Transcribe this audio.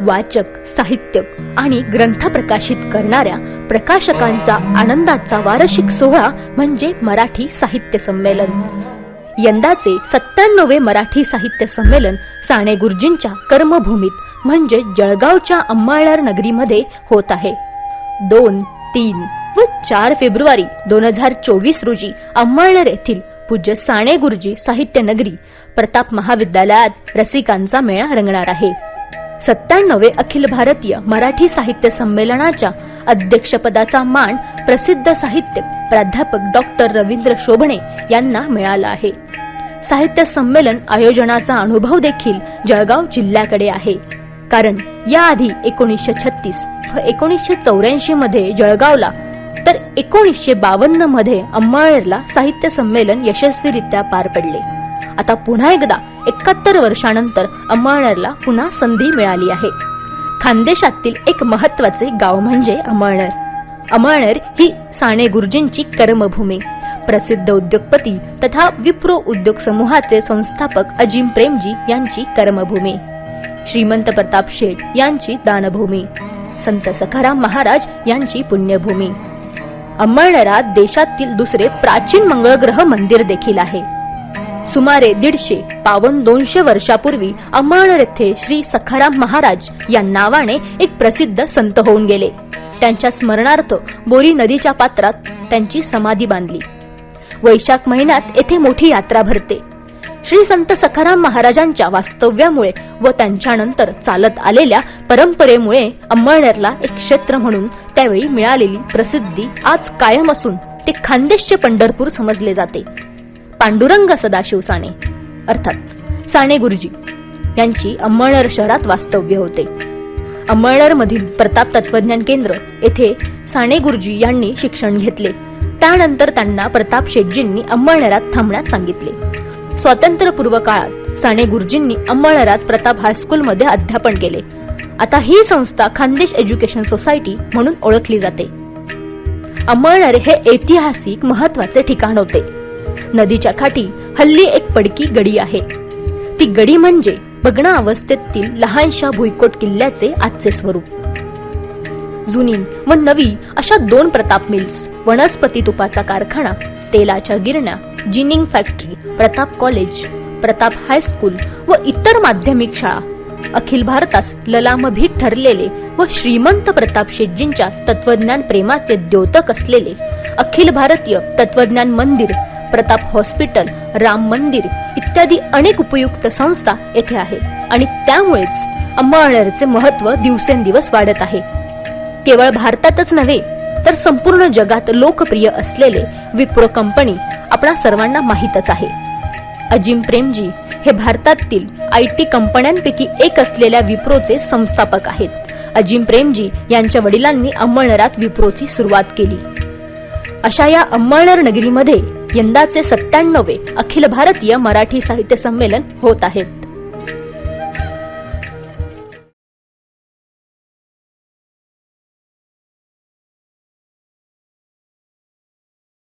वाचक साहित्यक आणि ग्रंथ प्रकाशित करणाऱ्या प्रकाशकांचा आनंदाचा वार्षिक सोहळा म्हणजे मराठी साहित्य संमेलन. यंदाचे सत्त्याण्णवे मराठी साहित्य संमेलन साने गुरुजींच्या कर्मभूमीत म्हणजे जळगावच्या अंबाळनेर नगरीमध्ये होत आहे. दोन तीन व चार फेब्रुवारी दोन हजार चोवीस रोजी अंबाळणार येथील पूज्य साने गुरुजी साहित्य नगरी प्रताप महाविद्यालयात रसिकांचा मेळा रंगणार आहे. सत्त्याण्णवे अखिल भारतीय मराठी साहित्य संमेलनाच्या अध्यक्षपदाचा मान प्रसिद्ध साहित्यिक प्राध्यापक डॉक्टर रवींद्र शोभणे यांना मिळाला आहे. साहित्य संमेलन आयोजनाचा अनुभव देखील जळगाव जिल्ह्याकडे आहे. कारण याआधी एकोणीसशे छत्तीस व एकोणीसशे चौऱ्याऐंशी मध्ये जळगावला तर एकोणीसशे बावन्नमध्ये अंमळनेरला साहित्य संमेलन यशस्वीरित्या पार पडले. आता पुन्हा एकदा एकाहत्तर वर्षानंतर अमळनेरला पुन्हा संधी मिळाली आहे. खानदेशातील एक महत्त्वाचे गाव म्हणजे अमळनेर. अमळनेर ही साने गुरुजींची कर्मभूमी. प्रसिद्ध उद्योगपती तथा विप्रो उद्योग समूहाचे संस्थापक अजिम प्रेमजी यांची कर्मभूमी. श्रीमंत प्रताप शेठ यांची दानभूमी. संत सखाराम महाराज यांची पुण्यभूमी. अंमळनेरात देशातील दुसरे प्राचीन मंगळग्रह मंदिर देखील आहे. सुमारे दीडशे पावन दोनशे वर्षापूर्वी अमळनेर येथे श्री सखाराम महाराज या नावाने एक प्रसिद्ध संत होऊन गेले. त्यांच्या स्मरणार्थ बोरी नदीच्या पात्रात त्यांची समाधी बांधली. वैशाख महिन्यात येथे मोठी यात्रा भरते. श्री संत सखाराम महाराजांच्या वास्तव्यामुळे व त्यांच्यानंतर चालत आलेल्या परंपरेमुळे अंमळनेरला एक क्षेत्र म्हणून त्यावेळी मिळालेली प्रसिद्धी आज कायम असून ते खानदेशचे पंढरपूर समजले जाते. पांडुरंग सदाशिव साने. अर्थात साने गुरुजी. यांची अंमळनेर शहरात वास्तव्य होते. अंमळनेर मधील प्रताप तत्वज्ञान केंद्र येथे साने गुरुजी यांनी शिक्षण घेतले. त्यानंतर त्यांना प्रताप शेटजींनी अंमळनेरात थांबण्यास सांगितले. स्वातंत्र्यपूर्व काळात साने गुरुजींनी अंमळनेरात प्रताप हायस्कूलमध्ये अध्यापन केले. आता ही संस्था खानदेश एज्युकेशन सोसायटी म्हणून ओळखली जाते. अंमळनेर हे ऐतिहासिक महत्त्वाचे ठिकाण होते. नदीच्या खाटी हल्ली एक पडकी गडी आहे. ती गडी म्हणजे बगणा अवस्थेतील लहानशा भुईकोट किल्ल्याचे आजचे स्वरूप. जुनी व नवी अशा दोन प्रताप मिल्स वनस्पती तुपाचा कारखाना तेलाच्या गिरण्या ginning factory Pratap college Pratap high school व इतर माध्यमिक शाळा. अखिल भारतास ललामभीत ठरलेले व श्रीमंत प्रताप शेटजींच्या तत्वज्ञान प्रेमाचे द्योतक असलेले अखिल भारतीय तत्वज्ञान मंदिर प्रताप हॉस्पिटल राम मंदिर इत्यादी अनेक उपयुक्त संस्था येथे आहेत. आणि त्यामुळेच अंबाळनेरचे महत्त्व दिवसेंदिवस वाढत आहे. केवळ भारतातच नव्हे तर संपूर्ण जगात लोकप्रिय असलेले विप्रो कंपनी आपणा सर्वांना माहीतच आहे. अजिम प्रेमजी हे भारतातील आय टी कंपन्यांपैकी एक असलेल्या विप्रोचे संस्थापक आहेत. अजिम प्रेमजी यांच्या वडिलांनी अंमळनेरात विप्रोची सुरुवात केली. अशा या अंमळनेर नगरीमध्ये यंदाचे सत्त्याण्णवे अखिल भारतीय मराठी साहित्य संमेलन होत आहे.